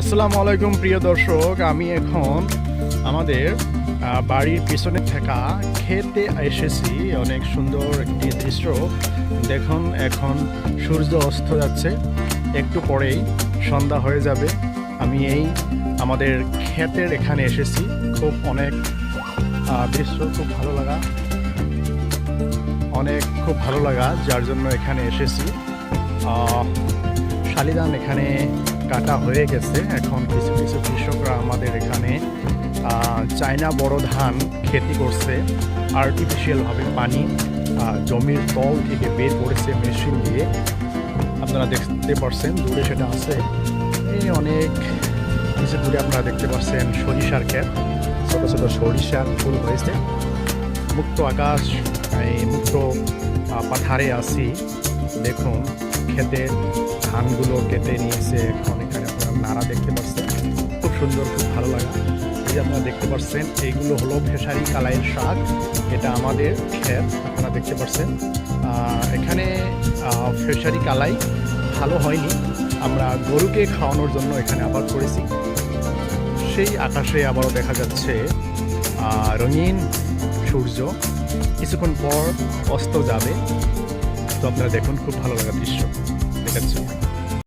আসসালামু আলাইকুম, প্রিয় দর্শক। আমি এখন আমাদের বাড়ির পিছনে থাকা খেতে এসেছি। অনেক সুন্দর একটি দৃশ্য। দেখুন, এখন সূর্য অস্ত যাচ্ছে। একটু পরেই সন্ধ্যা হয়ে যাবে। আমি এই আমাদের ক্ষেতের এখানে এসেছি। খুব অনেক দৃশ্য খুব ভালো লাগা। অনেক খুব ভালো লাগা, যার জন্য এখানে এসেছি। শালিদান এখানে কাটা হয়ে গেছে। এখন কিছু কিছু কৃষকরা আমাদের এখানে চায়না বড় ধান খেতি করছে। আর্টিফিশিয়ালভাবে পানি জমির তল থেকে বের করেছে মেশিন দিয়ে। আপনারা দেখতে পারছেন, দূরে সেটা আছে। এই অনেক কিছু দূরে আপনারা দেখতে পাচ্ছেন সরিষার ক্ষেত। ছোটো ছোটো সরিষার ফুল হয়েছে। মুক্ত আকাশ, এই মুক্ত পাথারে আছি। দেখুন, ক্ষেতের ধানগুলো কেটে নিয়েছে এখন এখানে আপনারা নাড়া দেখতে পাচ্ছেন। খুব সুন্দর, খুব ভালো লাগা। এই আপনারা দেখতে পাচ্ছেন, এইগুলো হলো ফেসারি কালাইয়ের শাক। এটা আমাদের ক্ষেত আপনারা দেখতে পাচ্ছেন। এখানে ফেসারি কালাই ভালো হয়নি। আমরা গরুকে খাওয়ানোর জন্য এখানে আবার করেছি। সেই আকাশে আবারও দেখা যাচ্ছে রঙিন সূর্য। কিছুক্ষণ পর অস্ত যাবে। তো আপনারা দেখুন, খুব ভালো লাগা দৃশ্য। consumer